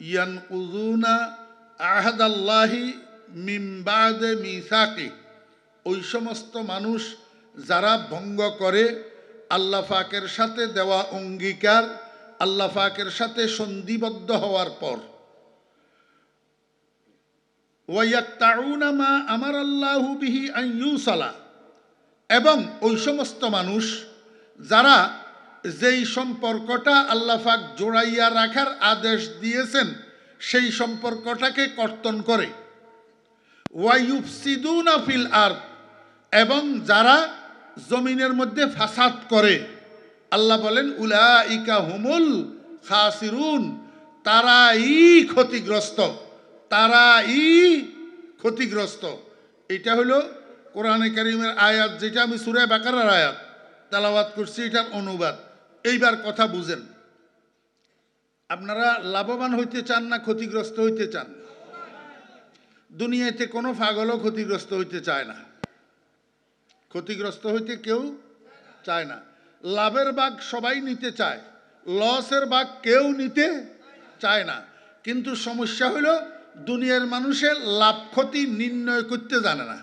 ইয়ানকুযুনা আহাদাল্লাহি মিন বাদে মিসাকি। ওই সমস্ত মানুষ যারা ভঙ্গ করে, আল্লাহ পাকের সাথে দেওয়া অঙ্গীকার, আল্লাহ পাকের সাথে সন্ধিবদ্ধ হওয়ার পর। মা আমার আল্লাহু বিহি আন এবং ওই সমস্ত মানুষ যারা যেই সম্পর্কটা আল্লাহাক জোড়াইয়া রাখার আদেশ দিয়েছেন, সেই সম্পর্কটাকে কর্তন করে। ফিল আর এবং যারা জমিনের মধ্যে ফাসাদ করে, আল্লাহ বলেন উলা ইকা হুমুল খাসিরুন, তারাই ক্ষতিগ্রস্ত তারাই ক্ষতিগ্রস্ত। এটা হলো কোরআনে কারিমের আয়াত, যেটা আমি সুরে বাকারার আয়াত তালাবাদ করছি, এটার অনুবাদ। এইবার কথা বুঝেন। আপনারা লাভবান হইতে চান না ক্ষতিগ্রস্ত হইতে চান? দুনিয়াতে কোনো পাগলও ক্ষতিগ্রস্ত হইতে চায় না। ক্ষতিগ্রস্ত হইতে কেউ চায় না। লাভের ভাগ সবাই নিতে চায়, লসের ভাগ কেউ নিতে চায় না। কিন্তু সমস্যা হলো দুনিয়ার মানুষের লাভ ক্ষতি নির্ণয় করতে জানে না।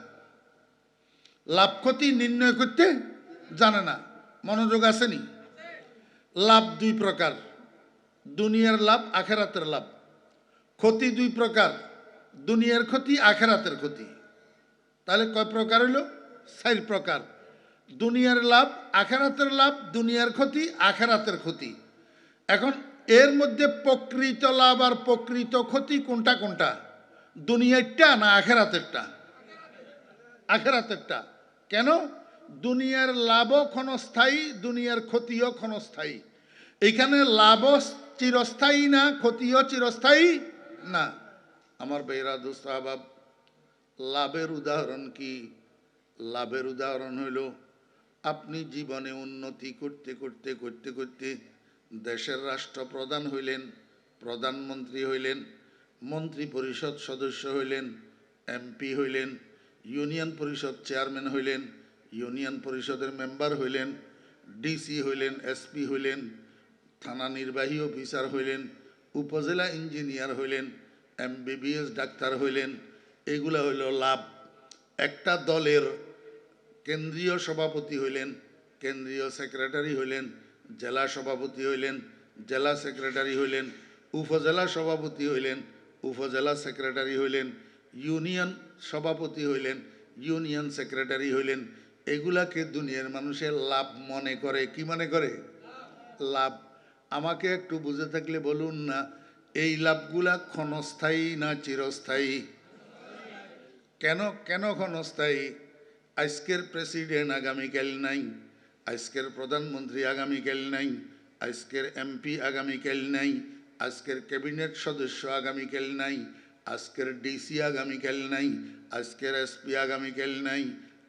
লাভ ক্ষতি নির্ণয় করতে জানে না। মনোযোগ আসেনি। লাভ দুই প্রকার। দুনিয়ার লাভ, আখেরাতের লাভ। ক্ষতি দুই প্রকার। দুনিয়ার ক্ষতি, আখেরাতের ক্ষতি। তাহলে কয় প্রকার হইল? চার প্রকার। দুনিয়ার লাভ, আখেরাতের লাভ, দুনিয়ার ক্ষতি, আখেরাতের ক্ষতি। এখন এর মধ্যে প্রকৃত লাভ আর প্রকৃত ক্ষতি কোনটা কোনটা? দুনিয়ারটা না আখেরাতেরটা? আখেরাতেরটা। কেন? দুনিয়ার লাভও ক্ষণস্থায়ী, দুনিয়ার ক্ষতিও ক্ষণস্থায়ী। এইখানে লাভও চিরস্থায়ী না, ক্ষতিও চিরস্থায়ী না। আমার বেহরা দুস্তাহাব লাভের উদাহরণ কি? লাভের উদাহরণ হইল, আপনি জীবনে উন্নতি করতে করতে করতে করতে দেশের রাষ্ট্রপ্রধান হইলেন, প্রধানমন্ত্রী হইলেন মন্ত্রী পরিষদ সদস্য হইলেন, এমপি হইলেন, ইউনিয়ন পরিষদ চেয়ারম্যান হইলেন ইউনিয়ন পরিষদের মেম্বার হইলেন, ডিসি হইলেন, এসপি হইলেন, থানা নির্বাহী অফিসার হইলেন, উপজেলা ইঞ্জিনিয়ার হইলেন, এমবিবিএস ডাক্তার হইলেন, এগুলা হইল লাভ। একটা দলের কেন্দ্রীয় সভাপতি হইলেন, কেন্দ্রীয় সেক্রেটারি হইলেন, জেলা সভাপতি হইলেন, জেলা সেক্রেটারি হইলেন, উপজেলা সভাপতি হইলেন, উপজেলা সেক্রেটারি হইলেন, ইউনিয়ন সভাপতি হইলেন, ইউনিয়ন সেক্রেটারি হইলেন এগুলাকে দুনিয়ার মানুষের লাভ মনে করে, কি মনে করে? লাভ। আমাকে একটু বুঝে থাকলে বলুন না, এই লাভগুলা ক্ষণস্থায়ী না চিরস্থায়ী? কেন কেন ক্ষণস্থায়ী? আজকের প্রেসিডেন্ট আগামীকাল নাই, আজকের প্রধানমন্ত্রী আগামীকাল নাই, আজকের এমপি আগামীকাল নাই, আজকের ক্যাবিনেট সদস্য আগামীকাল নাই, আজকের ডিসি আগামীকাল নাই, আজকের এসপি আগামীকাল নাই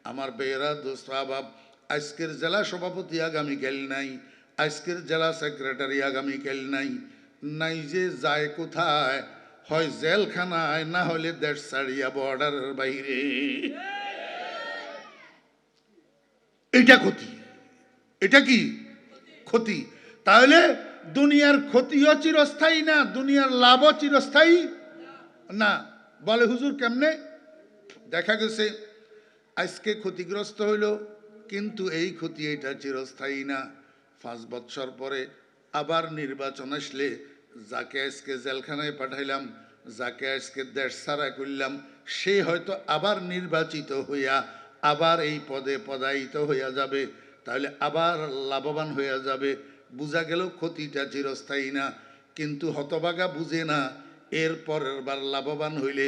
আমার বেয়েরা দোস্তাবাব আজকের জেলা সভাপতি আগামী আগামীকাল নাই, আজকের জেলা সেক্রেটারি আগামীকাল নাই। নাই যে যায় কোথায়, হয় জেলখানায়, না হলে দেশ ছাড়িয়া বর্ডারের বাইরে। এটা ক্ষতি। এটা কি? ক্ষতি। তাহলে দুনিয়ার ক্ষতিও চিরস্থায়ী না? দুনিয়ার লাভও চিরস্থায়ী? না। বলে হুজুর কেমনে? দেখা গেছে আজকে ক্ষতিগ্রস্ত হইল, কিন্তু এই ক্ষতি এটা চিরস্থায়ী না। পাঁচ বৎসর পরে আবার নির্বাচন আসলে, যাকে আজকে জেলখানায় পাঠাইলাম, যাকে আজকে দেশ ছাড়া করলাম, সে হয়তো আবার নির্বাচিত হইয়া, আবার এই পদে পদায়িত হইয়া যাবে, তাহলে আবার লাভবান হইয়া যাবে। বোঝা গেল ক্ষতিটা চিরস্থায়ী না, কিন্তু হতবাগা বুঝে না, এর পরের বার লাভবান হইলে,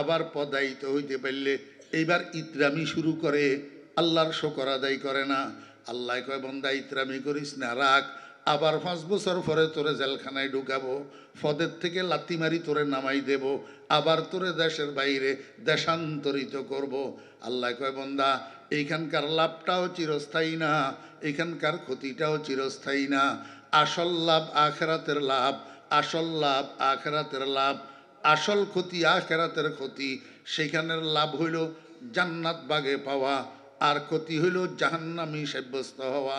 আবার পদায়িত হইতে পারলে এইবার ইতরামি শুরু করে, আল্লাহর শোকর আদায় করে না। আল্লাহ কয়, বন্দা, ইতরামি করিস না, রাখ। আবার পাঁচ বছর পরে তোরে জেলখানায় ঢুকাবো। ফদের থেকে লাত্তি মারি তোরে নামাই দেব। আবার তোরে দেশের বাইরে দেশান্তরিত করব। আল্লাহ কয়, বন্দা, এইখানকার লাভটাও চিরস্থায়ী না। এখানকার ক্ষতিটাও চিরস্থায়ী না। আসল লাভ আখেরাতের লাভ। আসল লাভ আখেরাতের লাভ। আসল ক্ষতি আখেরাতের ক্ষতি। সেখানের লাভ হইল জান্নাত বাগে পাওয়া, আর ক্ষতি হইল জাহান্নামি সাব্যস্ত হওয়া।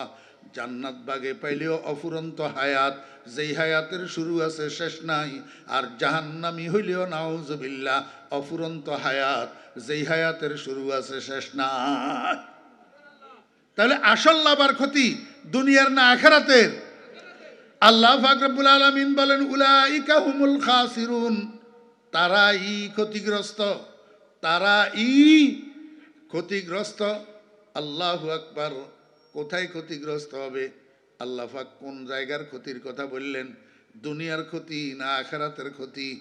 জান্নাত বাগে পাইলেও অফুরন্ত হায়াত, যেই হায়াতের শুরু আছে শেষ নাই, আর জাহান্নামি হইলেও নাউজবিল্লা অফুরন্ত হায়াত, যেই হায়াতের শুরু আছে শেষ নাই। তাহলে আসল লাভ আর ক্ষতি দুনিয়ার না আখেরাতের? আল্লাহ ফাকরাবুল আলমিন বলেন, উলাইকা হুমুল খাসিরুন তারা ই ক্ষতিগ্রস্ত। তারা ই ক্ষতিগ্রস্ত। আল্লাহ আকবার, কোথায় ক্ষতিগ্রস্ত হবে? আল্লাহ পাক কোন জায়গার ক্ষতির কথা বললেন? দুনিয়ার ক্ষতি না আখেরাতের ক্ষতি?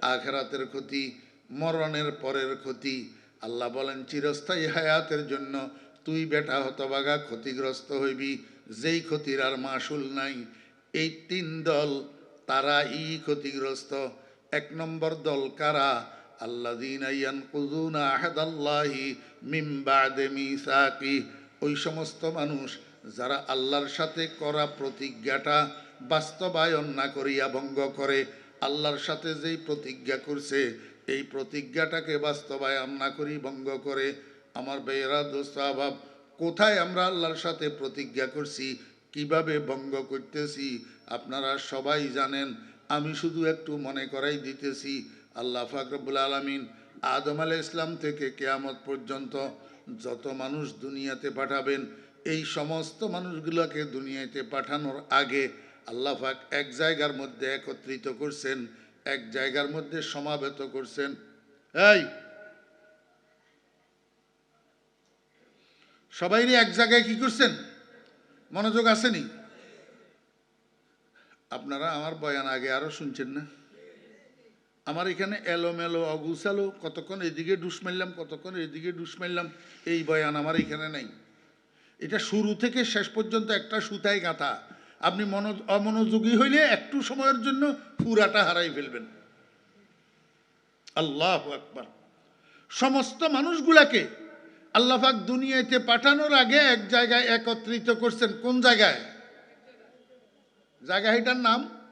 আখেরাতের ক্ষতি, মরণের পরের ক্ষতি। আল্লাহ বলেন, চিরস্থায়ী হায়াতের জন্য তুই বেটা হতবাগা ক্ষতিগ্রস্ত হইবি, যেই ক্ষতির আর মাসুল নাই। এই তিন দল তারা ই ক্ষতিগ্রস্ত। এক নম্বর দল কারা? আল্লাযীনা ইয়ানকুযুনা আহাদাল্লাহি মিন বা'দে মিসাকি। ওই সমস্ত মানুষ যারা আল্লাহর সাথে করা প্রতিজ্ঞাটা বাস্তবায়ন না করিয়া ভঙ্গ করে, আল্লাহর সাথে যেই প্রতিজ্ঞা করছে, এই প্রতিজ্ঞাটাকে বাস্তবায়ন না করি ভঙ্গ করে, আমার বেয়েরা দোস্ত অভাব কোথায় আমরা আল্লাহর সাথে প্রতিজ্ঞা করছি, কীভাবে ভঙ্গ করতেছি, আপনারা সবাই জানেন, আমি শুধু একটু মনে করাই দিতেছি আল্লাহ ফাকরবুল আলমিন আদম আলাহ ইসলাম থেকে কেয়ামত পর্যন্ত যত মানুষ দুনিয়াতে পাঠাবেন, এই সমস্ত মানুষগুলোকে দুনিয়াতে পাঠানোর আগে আল্লাহ পাক এক জায়গার মধ্যে একত্রিত করছেন, এক জায়গার মধ্যে সমাবেত করছেন। এই! সবাইরে এক জায়গায় কি করছেন? মনোযোগ আসেনি? আপনারা আমার বয়ান আগে আরও শুনছেন না? আমার এখানে এলোমেলো অগুসালো কতক্ষণ এদিকে ডুস মারলাম, কতক্ষণ এদিকে ডুস মারলাম, এই বয়ান আমার এখানে নাই। এটা শুরু থেকে শেষ পর্যন্ত একটা সুতায় গাঁথা। আপনি মনো, অমনোযোগী হইলে একটু সময়ের জন্য পুরাটা হারাই ফেলবেন। আল্লাহ আকবার। সমস্ত মানুষগুলাকে আল্লাহাক দুনিয়াতে পাঠানোর আগে এক জায়গায় একত্রিত করছেন। কোন জায়গায়? জায়গাটার নাম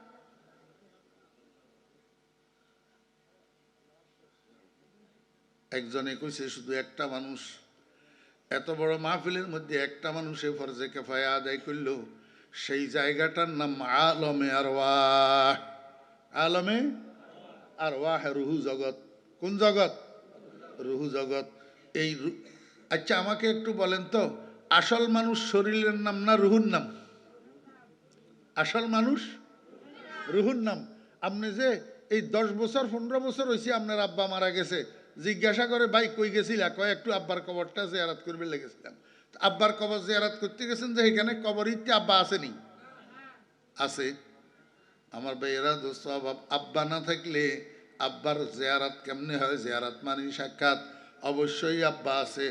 একজনে কইছে, শুধু একটা মানুষ। এত বড় মাহফিলের মধ্যে একটা মানুষে ফরজে কেফায় আদায় করল। সেই জায়গাটার নাম আলমে আর আলমে আর ওয়াহ রুহু জগৎ। কোন জগৎ? রুহু জগৎ। এই আচ্ছা আমাকে একটু বলেন তো, আসল মানুষ শরীরের নাম না রুহুর নাম? আসল মানুষ রুহুর নাম। আপনি যে এই দশ বছর, পনেরো বছর হয়েছে আপনার আব্বা মারা গেছে জিজ্ঞাসা করে, ভাই, কই গেছিলা? কয়, একটু আব্বার কবরটা জিয়ারাত করবে লেগেছিলাম আব্বার কবর জিয়ারাত করতে গেছেন যে এখানে কবরিতে আব্বা আসেনি। আছে। আমার ভাইয়েরা, দোস্ত আব্বা না থাকলে আব্বার জিয়ারাত কেমনে হয়? জিয়ারাত মানে সাক্ষাৎ। অবশ্যই আব্বা আছে।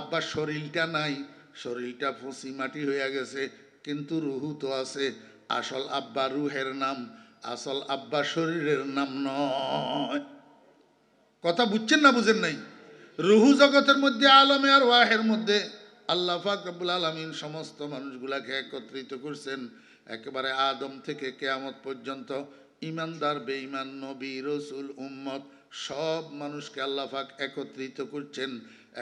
আব্বার শরীরটা নাই। শরীরটা ফুসি মাটি হয়ে গেছে, কিন্তু রুহু তো আছে। আসল আব্বা রুহের নাম, আসল আব্বা শরীরের নাম নয়। কথা বুঝছেন না বুঝেন নাই? রুহু জগতের মধ্যে, আলমে আর ওয়াহের মধ্যে আল্লাহ পাক রব্বুল আলমিন সমস্ত মানুষগুলাকে একত্রিত করছেন। একেবারে আদম থেকে কেয়ামত পর্যন্ত ইমানদার বেঈমান, নবী, রসুল, উম্মত সব মানুষকে আল্লাহ পাক একত্রিত করছেন।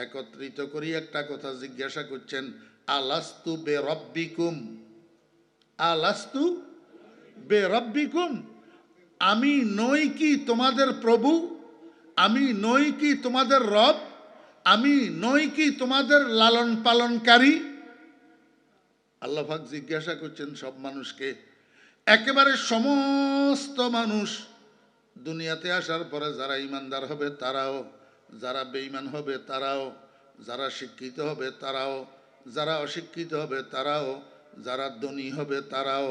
একত্রিত করি একটা কথা জিজ্ঞাসা করছেন, আলাস্তু বে রব্বিকুম আলাস্তু বে রব্বিকুম আমি নই কি তোমাদের প্রভু? আমি নই কি তোমাদের রব? আমি নই কি তোমাদের লালন পালনকারী? আল্লাহাক জিজ্ঞাসা করছেন সব মানুষকে। একেবারে সমস্ত মানুষ দুনিয়াতে আসার পরে যারা ইমানদার হবে তারাও, যারা বেঈমান হবে তারাও, যারা শিক্ষিত হবে তারাও, যারা অশিক্ষিত হবে তারাও, যারা ধনী হবে তারাও,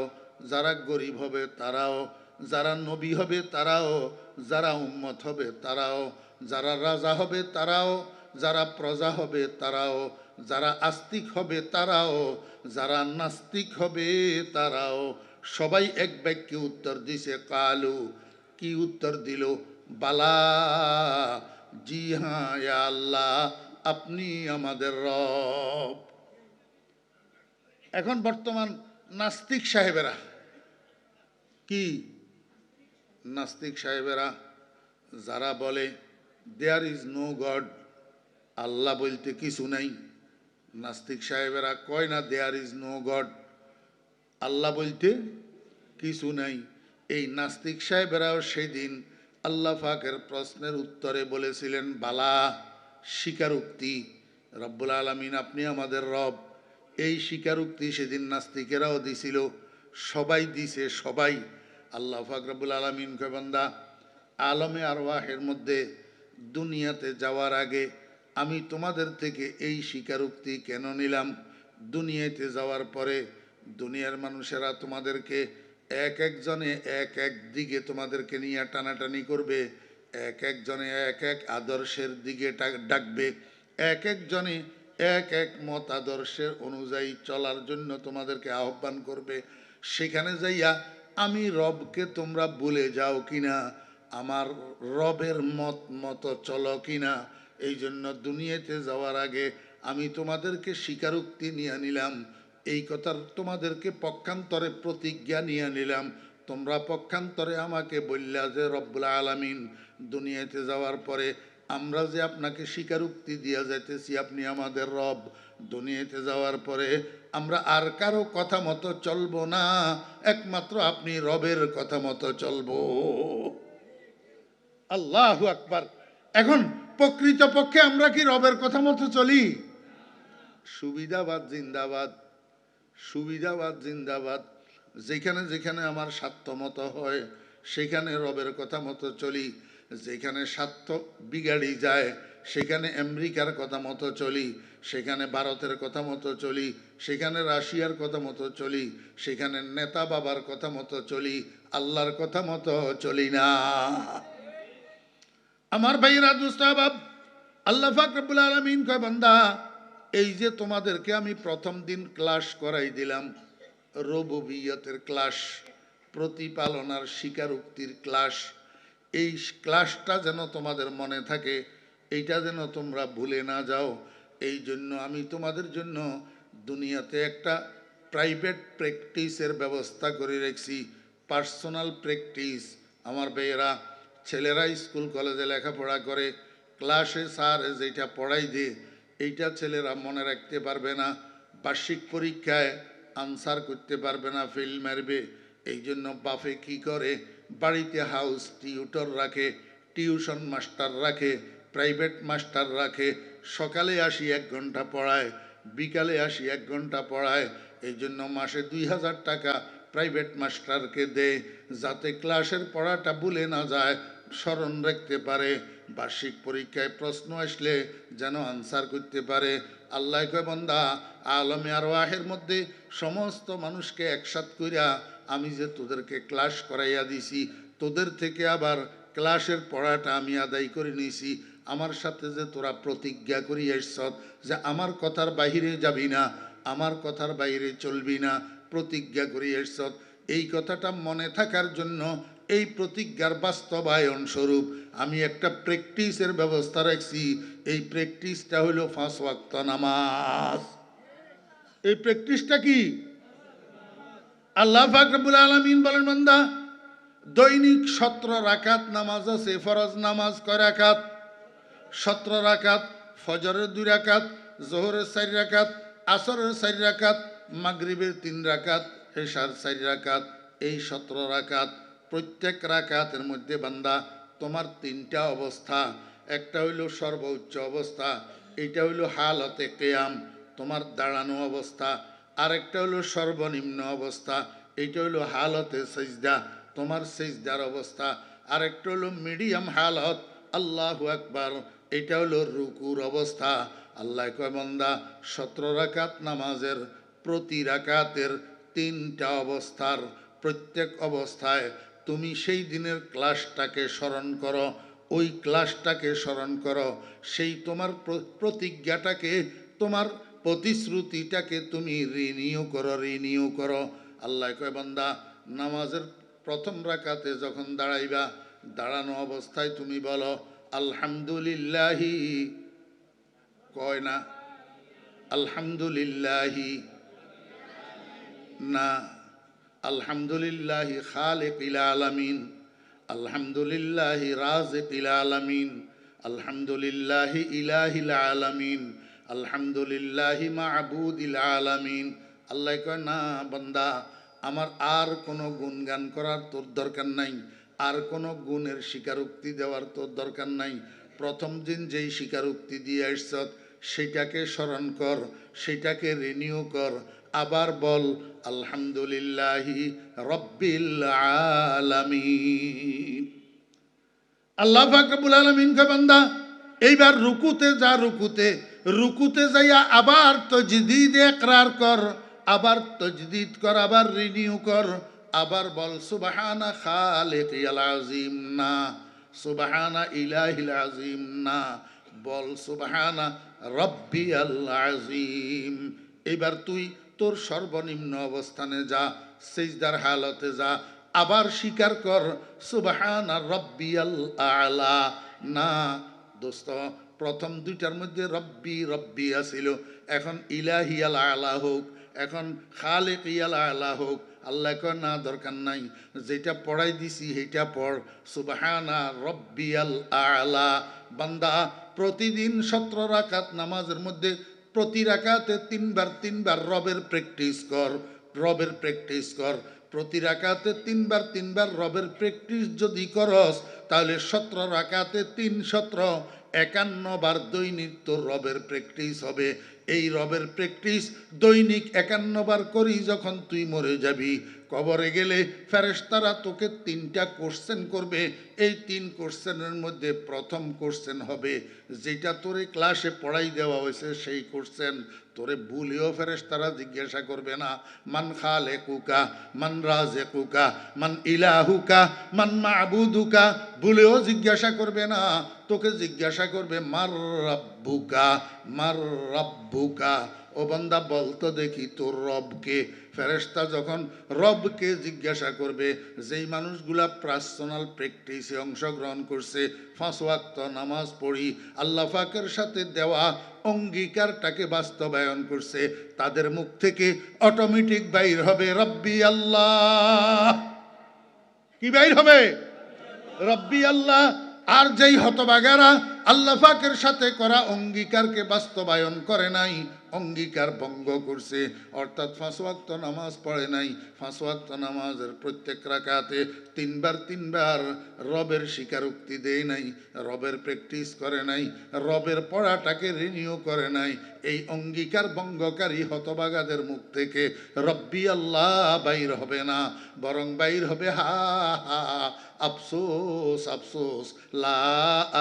যারা গরিব হবে তারাও যারা নবী হবে তারাও, যারা উম্মত হবে তারাও, যারা রাজা হবে তারাও, যারা প্রজা হবে তারাও, যারা আস্তিক হবে তারাও, যারা নাস্তিক হবে তারাও। সবাই এক বাক্যে উত্তর দিছে, কালু। কি উত্তর দিল? বালা, জি হ্যাঁ আল্লাহ, আপনি আমাদের রব। এখন বর্তমান নাস্তিক সাহেবেরা, কি নাস্তিক সাহেবেরা যারা বলে দেয়ার ইজ নো গড আল্লাহ বলতে কিছু নাই। নাস্তিক সাহেবেরা কয় না দেয়ার ইজ নো গড আল্লাহ বলতে কিছু নাই। এই নাস্তিক সাহেবেরাও সেদিন আল্লাহ ফাকের প্রশ্নের উত্তরে বলেছিলেন, বালা, স্বীকারোক্তি। রব্বুল আলমিন, আপনি আমাদের রব। এই স্বীকারোক্তি সেদিন নাস্তিকেরাও দিছিল। সবাই দিছে, সবাই। আল্লাহ ফাক রব্বুল আলমিন বান্দা, আলমে আরওয়াহের মধ্যে দুনিয়াতে যাওয়ার আগে আমি তোমাদের থেকে এই স্বীকারোক্তি কেন নিলাম? দুনিয়াতে যাওয়ার পরে দুনিয়ার মানুষেরা তোমাদেরকে এক একজনে এক এক দিকে তোমাদেরকে নিয়ে টানাটানি করবে, এক একজনে এক এক আদর্শের দিকে ডাকবে, এক একজনে এক এক মত আদর্শের অনুযায়ী চলার জন্য তোমাদেরকে আহ্বান করবে। সেখানে যাইয়া আমি রবকে তোমরা বলে যাও কিনা? আমার রবের মত মতো চলো কিনা? এই জন্য দুনিয়াতে যাওয়ার আগে আমি তোমাদেরকে স্বীকারোক্তি নিয়ে নিলাম। এই কথার তোমাদেরকে পক্ষান্তরে প্রতিজ্ঞা নিয়ে নিলাম। তোমরা পক্ষান্তরে আমাকে বললা যে রব্বুল আলামিন, দুনিয়াতে যাওয়ার পরে আমরা যে আপনাকে স্বীকারোক্তি দিয়া যাইতেছি, আপনি আমাদের রব, দুনিয়াতে যাওয়ার পরে আমরা আর কারও কথা মতো চলব না, একমাত্র আপনি রবের কথা মতো চলবো। আল্লাহ আকবার। এখন প্রকৃত পক্ষে আমরা কি রবের কথা মতো চলি? সুবিধাবাদ জিন্দাবাদ সুবিধাবাদ জিন্দাবাদ। যেখানে যেখানে আমার স্বার্থ মতো হয়, সেখানে রবের কথা মতো চলি। যেখানে স্বার্থ বিগাড়ি যায়, সেখানে আমেরিকার কথা মতো চলি, সেখানে ভারতের কথা মতো চলি, সেখানে রাশিয়ার কথা মতো চলি, সেখানে নেতা বাবার কথা মতো চলি, আল্লাহর কথা মতো চলি না। আমার ভাইরা দুস্তাবাব আল্লাহ ফাকরুল আলমিন কয়, বান্দা, এই যে তোমাদেরকে আমি প্রথম দিন ক্লাস করাই দিলাম, রববিয়তের ক্লাস, প্রতিপালনার স্বীকারোক্তির ক্লাস এই ক্লাসটা যেন তোমাদের মনে থাকে, এইটা যেন তোমরা ভুলে না যাও। এই জন্য আমি তোমাদের জন্য দুনিয়াতে একটা প্রাইভেট প্র্যাকটিসের ব্যবস্থা করে রেখেছি, পার্সোনাল প্র্যাকটিস। আমার বেয়েরা ছেলেরা স্কুল, কলেজে লেখাপড়া করে, ক্লাসে স্যার যেটা পড়াই দিয়ে এইটা ছেলেরা মনে রাখতে পারবে না। বার্ষিক পরীক্ষায় আনসার করতে পারবে না ফেল মারবে। এই জন্য বাফে কি করে? বাড়িতে হাউস টিউটর রাখে টিউশন মাস্টার রাখে প্রাইভেট মাস্টার রাখে, সকালে আসি এক ঘণ্টা পড়ায়, বিকালে আসি এক ঘণ্টা পড়ায় এই জন্য মাসে দুই হাজার টাকা প্রাইভেট মাস্টারকে দেয়, যাতে ক্লাসের পড়াটা ভুলে না যায়, স্মরণ রাখতে পারে, বার্ষিক পরীক্ষায় প্রশ্ন আসলে যেন আনসার করতে পারে। আল্লাহ কয়, বন্দা, আলমে আর ওয়াহের মধ্যে সমস্ত মানুষকে একসাথ কইরা আমি যে তোদেরকে ক্লাস করাইয়া দিছি, তোদের থেকে আবার ক্লাসের পড়াটা আমি আদায় করে নিয়েছি। আমার সাথে যে তোরা প্রতিজ্ঞা করি এসছ যে আমার কথার বাহিরে যাবি না, আমার কথার বাইরে চলবি না, প্রতিজ্ঞা করি এসছ এই কথাটা মনে থাকার জন্য এই প্রতিজ্ঞার বাস্তবায়ন স্বরূপ আমি একটা প্র্যাকটিসের ব্যবস্থা রাখছি। এই প্র্যাকটিসটা হলো ফাঁস ওয়াক্ত নামাজ। এই প্র্যাকটিসটা কি? আল্লাহ ফাকরবুল আলমিন বলেন, বান্দা, দৈনিক সতেরো রাকাত নামাজ আছে, ফরজ নামাজ কয় রাকাত? সতেরো রাকাত, ফজরের দুই রাকাত, জোহরের চারি রাকাত, আসরের চারি রাকাত, মাগরিবের তিন রাকাত, এশার চারি রাকাত, এই সতেরো রাকাত প্রত্যেক রাকাতের মধ্যে, বান্দা, তোমার তিনটা অবস্থা, একটা হইল সর্বোচ্চ অবস্থা, এটা হইল হালতে কেয়াম, তোমার দাঁড়ানো অবস্থা আরেকটা হলো সর্বনিম্ন অবস্থা, এইটা হলো হালতে সেজদা, তোমার সেজদার অবস্থা। আরেকটা হলো মিডিয়াম হালত, আল্লাহ আকবার এটা হলো রুকুর অবস্থা। আল্লাহ কয়, বন্দা, সতেরো রাকাত নামাজের প্রতি রাকাতের তিনটা অবস্থার প্রত্যেক অবস্থায় তুমি সেই দিনের ক্লাসটাকে স্মরণ করো, ওই ক্লাসটাকে স্মরণ করো। সেই তোমার প্রতিজ্ঞাটাকে তোমার প্রতিশ্রুতিটাকে তুমি রিনিউ করো রিনিউ করো। আল্লাহ কয়, বান্দা, নামাজের প্রথম রাকাতে যখন দাঁড়াইবা, দাঁড়ানো অবস্থায় তুমি বলো, আলহামদুলিল্লাহি। কয় না, আলহামদুলিল্লাহি। না, আলহামদুলিল্লাহি খালিকিল আলামিন। আলহামদুলিল্লাহি রাজিকিল আলামিন। আলহামদুলিল্লাহি ইলাহিল আলামিন। আলহামদুলিল্লাহি মাহবুদিল আলামিন। আল্লাহ কয়, না, বান্দা, আমার আর কোনো গুণগান করার তোর দরকার নাই। আর কোনো গুণের স্বীকারোক্তি দেওয়ার তোর দরকার নাই। প্রথম দিন যেই স্বীকারোক্তি দিয়ে আসছ সেটাকে স্মরণ কর, সেটাকে রিনিউ কর। আবার বল, আলহামদুলিল্লাহি রব্বিল আলামিন। আল্লাহ ফাকরুল আলমিন বান্দা, এইবার রুকুতে যা রুকুতে রুকুতে যাইয়া আবার তজদিদ একরার কর, আবার তজদিদ কর, আবার রিনিউ কর। আবার বল, সুবাহানা খালেক আজিম না, সুবাহানা ইলাহিল আজিম না। বল, সুবাহানা রব্বি আজিম এবার তুই তোর সর্বনিম্ন অবস্থানে যা, সেজদার হালতে যা, আবার স্বীকার কর, সুবাহানা রব্বিয়াল আলা। না, দোস্ত প্রথম দুইটার মধ্যে রব্বি রব্বি আসিল এখন ইলাহিয়াল আলা হোক, এখন খালেক ইয়াল আলা হোক, আল্লাহ কয়, না, দরকার নাই। যেটা পড়াই দিছি, সেইটা পড়। সুবাহানা রব্বিয়াল আলা। বান্দা, প্রতিদিন সতেরো রাকাত নামাজের মধ্যে প্রতি রাকাতে তিনবার তিনবার রবের প্র্যাকটিস কর, রবের প্র্যাকটিস কর। প্রতি রাকাতে তিনবার তিনবার রবের প্র্যাকটিস যদি করস, তাহলে সতেরো রাকাতে তিন সতেরো একান্ন বার দৈনিক তোর রবের প্র্যাকটিস হবে। এই রবের প্র্যাকটিস দৈনিক একান্ন বার করি যখন তুই মরে যাবি কবরে গেলে ফেরেস্তারা তোকে তিনটা কোশ্চেন করবে। এই তিন কোশ্চেনের মধ্যে প্রথম কোশ্চেন হবে, যেটা তোরে ক্লাসে পড়াই দেওয়া হয়েছে সেই কোশ্চেন তোরে ভুলেও ফেরেস্তারা জিজ্ঞাসা করবে না, মান খালে কুকা মান রাজে কুকা মান ইলাহুকা, মান মাবুদুকা? ভুলেও জিজ্ঞাসা করবে না, তোকে জিজ্ঞাসা করবে, মার রাব্বুকা মার রাব্বুকা? ও বান্দা, বলতো দেখি তোর রবকে। ফেরেশতা যখন রবকে জিজ্ঞাসা করবে, যেই মানুষগুলা পার্সোনাল প্র্যাকটিসে অংশগ্রহণ করছে পাঁচ ওয়াক্ত নামাজ পড়ি, আল্লাহ পাকের সাথে দেওয়া অঙ্গীকারটাকে বাস্তবায়ন করছে, তাদের মুখ থেকে অটোমেটিক বাইর হবে, রব্বি আল্লাহ। কি বাইর হবে? রব্বি আল্লাহ। আর যেই হতবাগারা আল্লাহ পাকের সাথে করা অঙ্গীকারকে বাস্তবায়ন করে নাই অঙ্গীকার ভঙ্গ করছে। অর্থাৎ পাঁচ ওয়াক্ত নামাজ পড়ে নাই। পাঁচ ওয়াক্ত নামাজের প্রত্যেক রাকাতে তিনবার তিনবার রবের স্বীকারোক্তি দেয় নাই, রবের প্র্যাকটিস করে নাই, রবের পড়াটাকে রিনিউ করে নাই। এই অঙ্গীকার ভঙ্গকারী হতবাগাদের মুখ থেকে রব্বি আল্লাহ বাইর হবে না, বরং বাইর হবে হা হা, আফসোস আফসোস, লা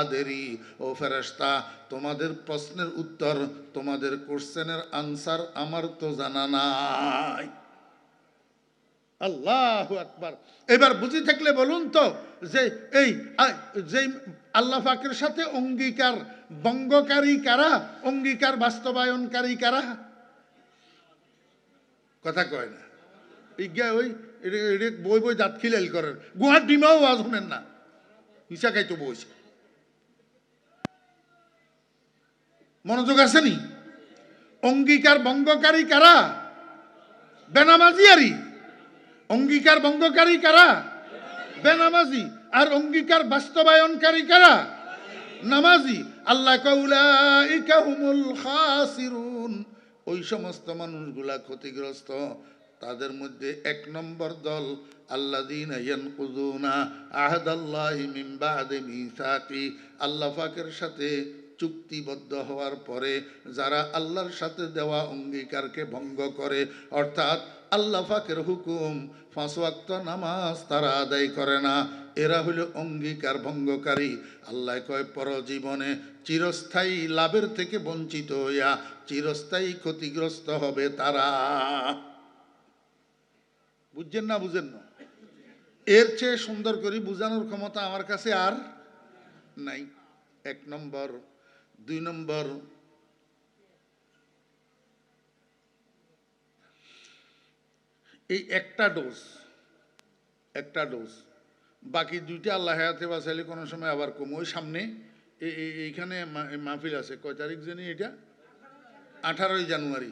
আদেরি, ও ফেরেশতা তোমাদের প্রশ্নের উত্তর, তোমাদের কোশ্চেনের আনসার আমার তো জানা নাই। আল্লাহ আকবার। এবার বুঝি থাকলে বলুন তো যে এই যে আল্লাহ পাকের সাথে অঙ্গীকার বঙ্গকারী কারা? অঙ্গীকার বাস্তবায়নকারী কারা? কথা কয় না। ইজ্ঞা ওই বই বই দাঁত খিলাইল করেন। গুহার ডিমাও আওয়াজ শুনেন না। হিসা খাইতো বইছে মনোযোগ আছে নি অঙ্গীকার ভঙ্গকারী কারা? বেনামাজিয়ারি। অঙ্গীকার ভঙ্গকারী কারা? বেনামাজি। আর অঙ্গীকার বাস্তবায়নকারী কারা? নামাজি। আল্লাহ হুমুল খাসিরুন। ওই সমস্ত মানুষগুলা ক্ষতিগ্রস্ত। তাদের মধ্যে এক নম্বর দল আল্লাদিন আহাদাল্লাহি মিন বাদি মিসাকি। আল্লাহ পাকের সাথে চুক্তিবদ্ধ হওয়ার পরে যারা আল্লাহর সাথে দেওয়া অঙ্গীকারকে ভঙ্গ করে, অর্থাৎ আল্লাহ পাকের হুকুম, পাঁচ ওয়াক্ত নামাজ তারা আদায় করে না। এরা হলো অঙ্গীকার ভঙ্গকারী। আল্লাহ কয়, পরজীবনে চিরস্থায়ী লাভের থেকে বঞ্চিত হইয়া চিরস্থায়ী ক্ষতিগ্রস্ত হবে তারা। বুঝছেন না বুঝেন না? এর চেয়ে সুন্দর করে বোঝানোর ক্ষমতা আমার কাছে আর নাই। এক নম্বর দুই নম্বর। এই একটা ডোজ একটা ডোজ বাকি দুইটা আল্লাহ হায়াতে বাঁচাইলে কোনো সময় আবার কম। ওই সামনে এইখানে মাহফিল আছে। কয় তারিখ জানি এটা? আঠারোই জানুয়ারি।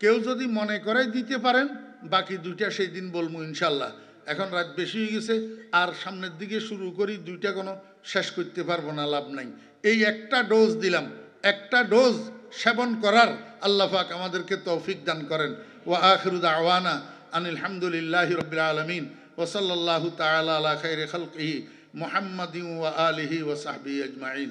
কেউ যদি মনে করাই দিতে পারেন, বাকি দুইটা সেই দিন বলব ইনশাল্লাহ এখন রাত বেশি হয়ে গেছে, আর সামনের দিকে শুরু করি, দুইটা কোনো শেষ করতে পারব না, লাভ নাই। এই একটা ডোজ দিলাম। একটা ডোজ সেবন করার আল্লাহ পাক আমাদেরকে তৌফিক দান করেন। ওয়া আখরুদ আওয়ানা আনিল হামদুলিল্লাহ রবিল আলমিন ওসল্লাহ তালা আলা খাইর খালকিহি মোহাম্মদ ওয়া আলিহি সাহবি আজমাইন।